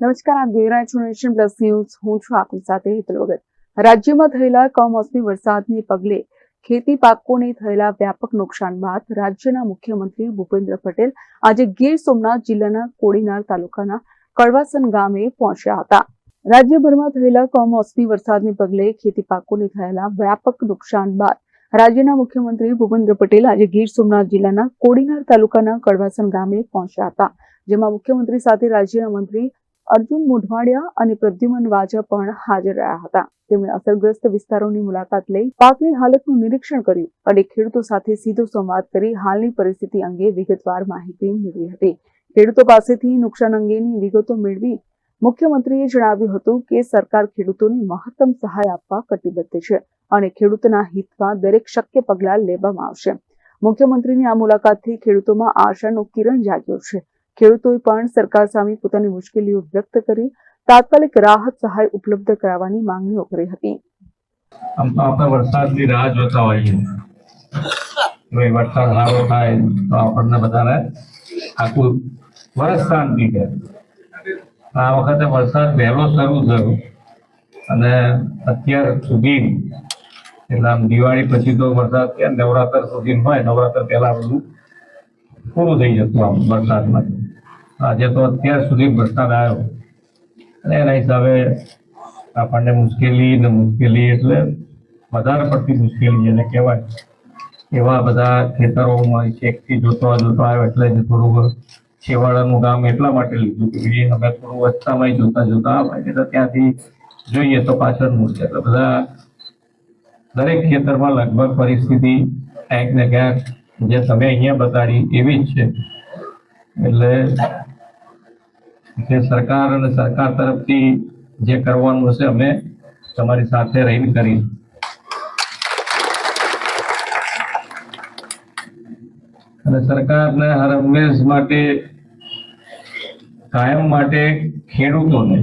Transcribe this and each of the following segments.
નમસ્કાર, આપ જોઈ રહ્યા છો નેશન પ્લસ ન્યૂઝ. હું છું આપની સાથે હેતલ વગર રાજ્યમાં થયેલા કમોસમી વરસાદને પગલે ખેતી પાકોને થયેલા વ્યાપક નુકસાન બાદ રાજ્યના મુખ્યમંત્રી ભૂપેન્દ્ર પટેલ આજે ગીર સોમનાથ જિલ્લાના કોડીનાર તાલુકાના કડવાસન ગામે પહોંચ્યા હતા. રાજ્યભરમાં થયેલા કમોસમી વરસાદને પગલે ખેતી પાકોને થયેલા વ્યાપક નુકસાન બાદ રાજ્યના મુખ્યમંત્રી ભૂપેન્દ્ર પટેલ આજે ગીર સોમનાથ જિલ્લાના કોડીનાર તાલુકાના કડવાસન ગામે પહોંચ્યા હતા, જેમાં મુખ્યમંત્રી સાથે રાજ્યના મંત્રી અર્જુન મોઢવાડિયા અને પ્રદ્યુમન વાજા પણ હાજર રહ્યા હતા. તેમણે અસરગ્રસ્ત વિસ્તારોની મુલાકાત લઈ પાકની હાલતનું નિરીક્ષણ કર્યું અને ખેડૂતો સાથે સીધો સંવાદ કરી હાલની પરિસ્થિતિ અંગે વિગતવાર માહિતી મેળવી હતી. ખેડૂતો પાસેથી નુકસાન અંગેની વિગતો મેળવી મુખ્યમંત્રીએ જણાવ્યું હતું કે સરકાર ખેડૂતોને મહત્તમ સહાય આપવા કટિબદ્ધ છે અને ખેડૂતોના હિતમાં દરેક શક્ય પગલાં લેવામાં આવશે. મુખ્યમંત્રીની આ મુલાકાતથી ખેડૂતોમાં આશાનો કિરણ જાગ્યો છે. ખેડૂતોએ પણ સરકાર સામે પોતાની મુશ્કેલીઓ વ્યક્ત કરી તાત્કાલિક રાહત સહાય ઉપલબ્ધ કરાવવાની માંગણીઓ કરી હતી. આમ તો વરસાદની રાહ જોતા હોઈએ ભાઈ વરસાદ સારો થાય તો આપણને બધાને આખું વરસ શાંતિ રહે. આ વખતે વરસાદ વહેલો શરૂ થયો અને અત્યાર સુધી એટલે આમ દિવાળી પછી તો વરસાદ નવરાત્ર સુધી હોય, નવરાત્ર પહેલા બધું પૂરું થઈ જતું આમ વરસાદમાં. આજે તો અત્યાર સુધી વરસાદ આવ્યો. અને એના હિસાબે આપણને મુશ્કેલી ને મુશ્કેલી એટલે વધારે પડતી મુશ્કેલી જેને કહેવાય. એવા બધા ખેતરોમાં ચેકથી જોતો જોતો આવ્યો એટલે જ થોડુંક છેવાડાનું ગામ એટલા માટે લીધું કે અમે થોડું વચતામાં જોતા જોતા આવે તો ત્યાંથી જોઈએ તો પાછળ છે. એટલે બધા દરેક ખેતરમાં લગભગ પરિસ્થિતિ ક્યાંક ને ક્યાંક જે તમે અહીંયા બતાડી એવી જ છે. એટલે કે સરકાર અને સરકાર તરફથી જે કરવાનું હશે, અમે તમારી સાથે રહીને કરી અને સરકારને હર હંમેશ માટે, કાયમ માટે ખેડૂતોને,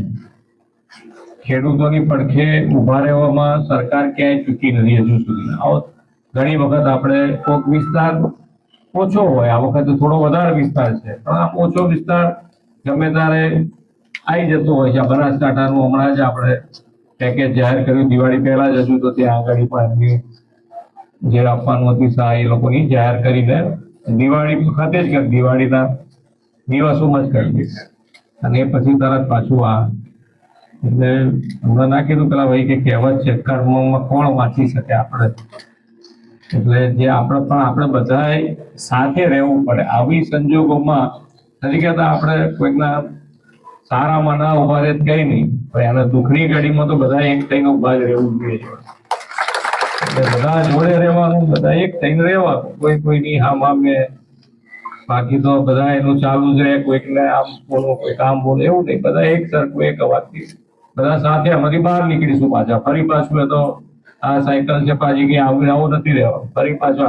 ખેડૂતોની પડખે ઊભા રહેવામાં સરકાર ક્યાંય ચૂકી નથી હજુ સુધી. આવો ઘણી વખત આપણે કોઈક વિસ્તાર ઓછો હોય, આ વખતે થોડો વધારે વિસ્તાર છે, પણ આ ઓછો વિસ્તાર ગમે ત્યારે આવી જતો હોય છે. બનાસકાંઠાનું હમણાં જ આપણે પેકેજ જાહેર કર્યું. દિવાળી પહેલા જ હજુ તો ત્યાં આગળ પણ જે આપવાનું હતી સહાય એ લોકોની જાહેર કરીને દિવાળી વખતે જ દિવાળીના દિવસોમાં જ કરી દીધી. અને પછી તરત પાછું આ એટલે હમણાં ના કીધું પેલા ભાઈ કે કહેવત છે, કર્મમાં કોણ વાંચી શકે આપણે? એટલે જે આપણે પણ, આપણે બધાએ સાથે રહેવું પડે. આવી સંજોગોમાં નથી કહેતા આપણે કોઈકના સારામાં ના ઊભા રહે કઈ નહીં. પણ એના દુઃખની ઘડીમાં તો બધા એક થઈને ઊભા જ રહેવું જોઈએ. બધા જોડે રહેવાનું, બધા એક થઈને રહેવાનું. કોઈ કોઈની હામ આમે બાકી તો બધા એનું ચાલુ જ રહે, કોઈકને આમ બોલો કોઈક આમ બોલો એવું નહીં. બધા એક સરખું એક અવાજથી. બધા સાથે અમારી બહાર નીકળીશું પાછા. ફરી પાછું તો આ સાયકલ છે, પાછી કે આવું આવું નથી રહેવાનું. ફરી પાછું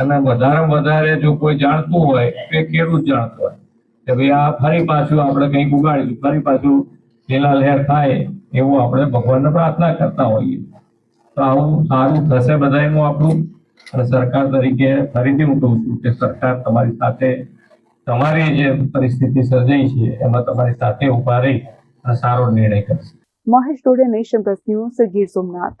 અને વધારે વધારે જો કોઈ જાણતું હોય, તો કે જ જાણતું હોય. કે ભાઈ આ ફરી પાછું આપણે કંઈક ઉગાડીશું, ફરી પાછું લીલા લહેર થાય એવું આપણે ભગવાનને પ્રાર્થના કરતા હોઈએ. તો આવું સારું થશે બધાનું આપણું. અને સરકાર તરીકે ફરીથી હું કહું છું કે સરકાર તમારી સાથે તમારી જે પરિસ્થિતિ સર્જાઈ છે, એમાં તમારી સાથે ઊભા રહી અને સારો નિર્ણય કરશે. Mahesh Dode nation plus news, Gir Somnath.